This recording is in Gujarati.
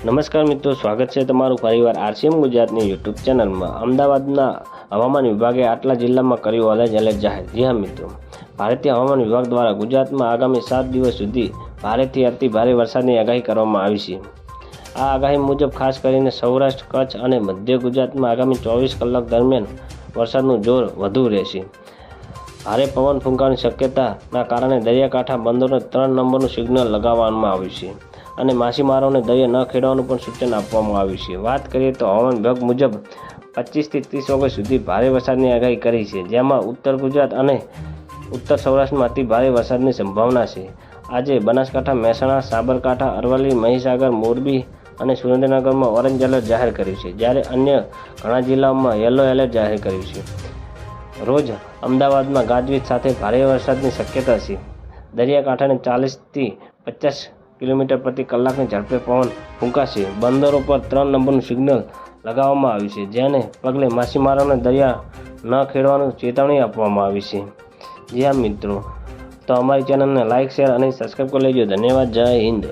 નમસ્કાર મિત્રો, સ્વાગત છે તમારું ફરીવાર આરસીએમ ગુજરાતની યુટ્યુબ ચેનલમાં. અમદાવાદના હવામાન વિભાગે આટલા જિલ્લામાં કર્યું ઓરેન્જ એલર્ટ જાહેર. જી હા મિત્રો. ભારતીય હવામાન વિભાગ દ્વારા ગુજરાતમાં આગામી સાત દિવસ સુધી ભારેથી અતિ ભારે વરસાદની આગાહી કરવામાં આવી છે. આ આગાહી મુજબ ખાસ કરીને સૌરાષ્ટ્ર, કચ્છ અને મધ્ય ગુજરાતમાં આગામી ચોવીસ કલાક દરમિયાન વરસાદનું જોર વધુ રહેશે. ભારે પવન ફૂંકાવાની શક્યતાના કારણે દરિયાકાંઠા બંદરને ત્રણ નંબરનું સિગ્નલ લગાવવામાં આવ્યું છે. અને માછીમારોને દરિયા ન ખેડવાનું પણ સૂચન આપવામાં આવ્યું છે. વાત કરીએ તો હવામાન વિભાગ મુજબ પચીસથી ત્રીસ ઓગસ્ટ સુધી ભારે વરસાદની આગાહી કરી છે, જેમાં ઉત્તર ગુજરાત અને ઉત્તર સૌરાષ્ટ્રમાં અતિ ભારે વરસાદની સંભાવના છે. આજે બનાસકાંઠા, મહેસાણા, સાબરકાંઠા, અરવલ્લી, મહીસાગર, મોરબી અને સુરેન્દ્રનગરમાં ઓરેન્જ એલર્ટ જાહેર કર્યું છે, જ્યારે અન્ય ઘણા જિલ્લાઓમાં યલો એલર્ટ જાહેર કર્યું છે. રોજ અમદાવાદમાં ગાજવીજ સાથે ભારે વરસાદની શક્યતા છે. દરિયાકાંઠાને ચાલીસથી પચાસ કિલોમીટર પ્રતિ કલાકની ઝડપે પવન ફૂંકાશે. બંદરો પર ત્રણ નંબરનું સિગ્નલ લગાવવામાં આવ્યું છે, જેને પગલે માછીમારોને દરિયા ન ખેડવાનું ચેતવણી આપવામાં આવી છે. જી હા મિત્રો, તો અમારી ચેનલને લાઇક શેર અને સબસ્ક્રાઈબ કરી લેજો. ધન્યવાદ. જય હિન્દ.